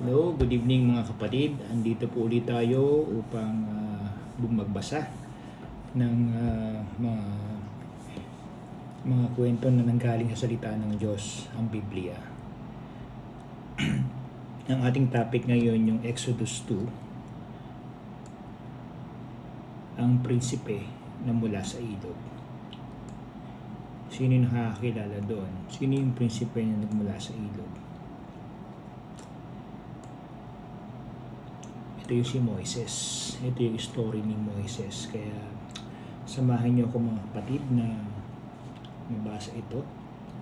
Hello, good evening mga kapatid. Andito po ulit tayo upang uh, magbasa ng ah, mga mga kwento na nanggaling sa salita ng Diyos, ang Biblia. ang ating topic ngayon yung Exodus 2, ang prinsipe na mula sa ilog. Sino yung nakakakilala doon? Sino yung prinsipe na nagmula sa ilog? Ito yung si Moises. Ito yung story ni Moises. Kaya samahan niyo ako mga kapatid na mabasa ito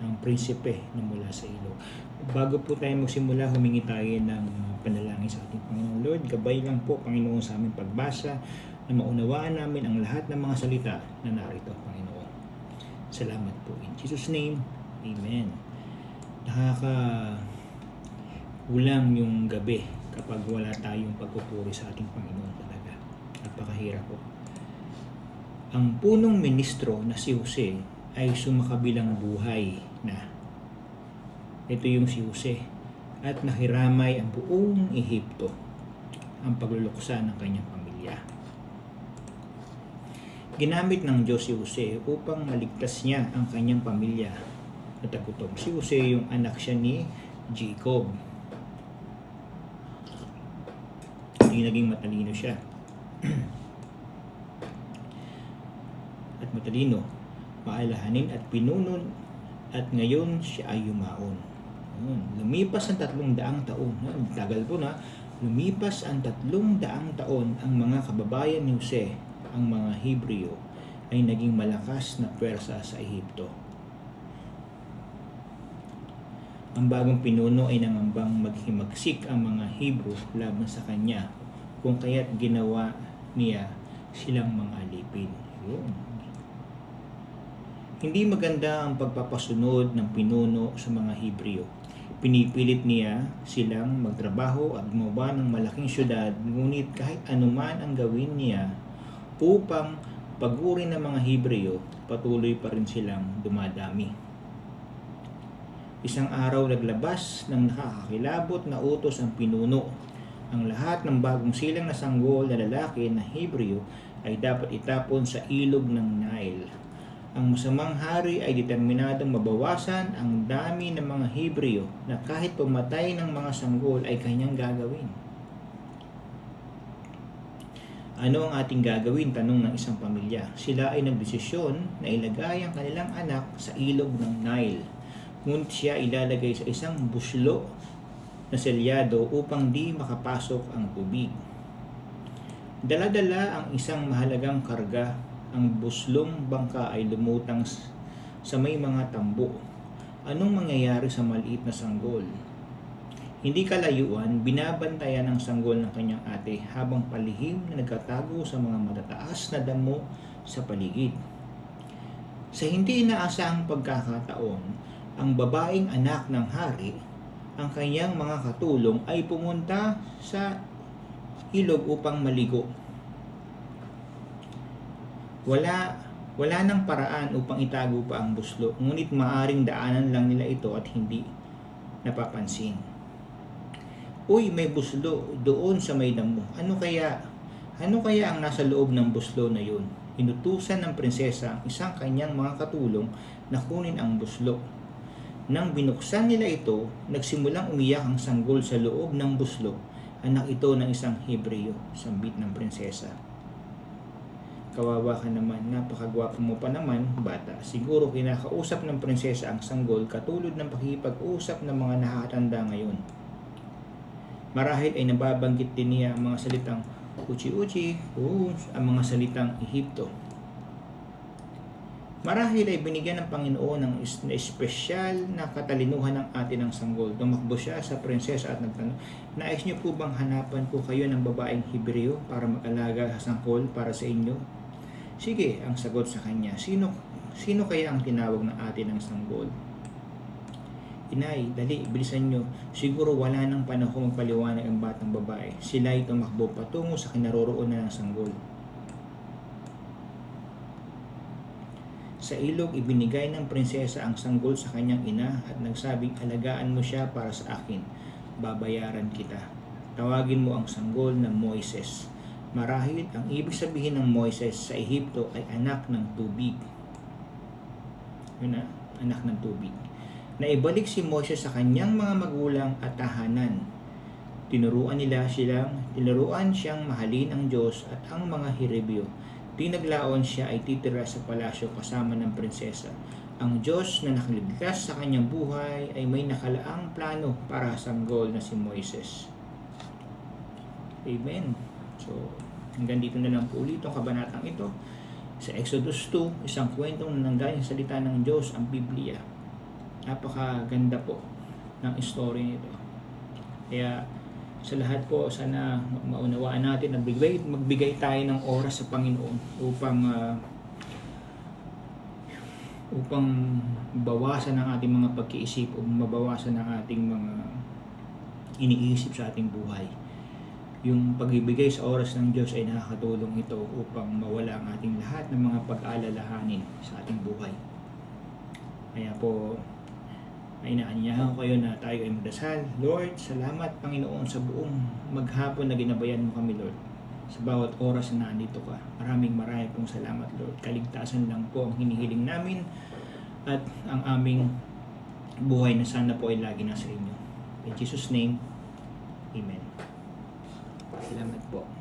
ang prinsipe na mula sa ilog. Bago po tayo magsimula, humingi tayo ng panalangin sa ating Panginoon Lord. Gabay lang po, Panginoon, sa aming pagbasa na maunawaan namin ang lahat ng mga salita na narito, Panginoon. Salamat po. In Jesus' name, Amen. Nakaka ulang yung gabi kapag wala tayong pagpupuri sa ating Panginoon talaga. Napakahirap po. Ang punong ministro na si Jose ay sumakabilang buhay na. Ito yung si Jose at nakiramay ang buong Ehipto ang pagluluksa ng kanyang pamilya. Ginamit ng Diyos si Jose upang maligtas niya ang kanyang pamilya na tagutom. Si Jose yung anak siya ni Jacob hindi naging matalino siya. at matalino, maalahanin at pinunon at ngayon siya ay yumaon. Lumipas ang tatlong daang taon. Tagal po na. Lumipas ang tatlong daang taon ang mga kababayan ni Jose, ang mga Hebreo, ay naging malakas na pwersa sa Ehipto. Ang bagong pinuno ay nangambang maghimagsik ang mga Hebrew laban sa kanya kung kaya't ginawa niya silang mga alipin. Yun. Hindi maganda ang pagpapasunod ng pinuno sa mga Hebreo. Pinipilit niya silang magtrabaho at gumawa ng malaking syudad ngunit kahit anuman ang gawin niya upang pagurin ng mga Hebreo, patuloy pa rin silang dumadami. Isang araw naglabas ng nakakakilabot na utos ang pinuno. Ang lahat ng bagong silang na sanggol na lalaki na Hebreo ay dapat itapon sa ilog ng Nile. Ang masamang hari ay determinadong mabawasan ang dami ng mga Hebreo na kahit pumatay ng mga sanggol ay kanyang gagawin. Ano ang ating gagawin? Tanong ng isang pamilya. Sila ay nagdesisyon na ilagay ang kanilang anak sa ilog ng Nile ngunit siya ilalagay sa isang buslo na selyado upang di makapasok ang tubig. Dala-dala ang isang mahalagang karga, ang buslong bangka ay lumutang sa may mga tambo. Anong mangyayari sa maliit na sanggol? Hindi kalayuan, binabantayan ng sanggol ng kanyang ate habang palihim na nagkatago sa mga matataas na damo sa paligid. Sa hindi inaasahang pagkakataon, ang babaeng anak ng hari, ang kanyang mga katulong ay pumunta sa ilog upang maligo. Wala wala nang paraan upang itago pa ang buslo, ngunit maaring daanan lang nila ito at hindi napapansin. Uy, may buslo doon sa may damo. Ano kaya? Ano kaya ang nasa loob ng buslo na yun? Inutusan ng prinsesa ang isang kanyang mga katulong na kunin ang buslo nang binuksan nila ito, nagsimulang umiyak ang sanggol sa loob ng buslo, anak ito ng isang Hebreo, sambit ng prinsesa. Kawawa ka naman, napakagwapo mo pa naman, bata. Siguro kinakausap ng prinsesa ang sanggol katulad ng pakipag-usap ng mga nakakatanda ngayon. Marahil ay nababanggit din niya ang mga salitang uchi-uchi ang mga salitang Ehipto. Marahil ay binigyan ng Panginoon ng espesyal na katalinuhan ng atin ng sanggol. Tumakbo siya sa prinsesa at nagtanong, Nais niyo po bang hanapan ko kayo ng babaeng Hebreo para mag-alaga sa sangkol para sa inyo? Sige, ang sagot sa kanya, sino, sino kaya ang tinawag ng atin ng sanggol? Inay, dali, bilisan nyo. Siguro wala nang panahon magpaliwanag ang batang babae. Sila ay tumakbo patungo sa kinaroroonan ng sanggol. Sa ilog, ibinigay ng prinsesa ang sanggol sa kanyang ina at nagsabing alagaan mo siya para sa akin. babayaran kita. Tawagin mo ang sanggol na Moises. Marahil ang ibig sabihin ng Moises sa Ehipto ay anak ng tubig. Yun na, anak ng tubig. Na ibalik si Moses sa kanyang mga magulang at tahanan. Tinuruan nila silang, tinuruan siyang mahalin ang Diyos at ang mga Herebyo. Tinaglaon siya ay titira sa palasyo kasama ng prinsesa. Ang Diyos na nakaligtas sa kanyang buhay ay may nakalaang plano para sa sanggol na si Moises. Amen. So, hanggang dito na lang po ulit ang kabanatang ito. Sa Exodus 2, isang kwentong nanggaling sa salita ng Diyos, ang Biblia. Napakaganda po ng story nito. Kaya sa lahat po, sana ma- maunawaan natin na magbigay, magbigay tayo ng oras sa Panginoon upang ah, upang bawasan ang ating mga pagkiisip o mabawasan ang ating mga iniisip sa ating buhay yung pagbibigay sa oras ng Diyos ay nakakatulong ito upang mawala ang ating lahat ng mga pag-alalahanin sa ating buhay. Kaya po, ay naanyahan kayo na tayo ay magdasal. Lord, salamat Panginoon sa buong maghapon na ginabayan mo kami, Lord. Sa bawat oras na nandito ka. Maraming maraming pong salamat, Lord. Kaligtasan lang po ang hinihiling namin at ang aming buhay na sana po ay lagi nasa inyo. In Jesus' name, Amen. Salamat po.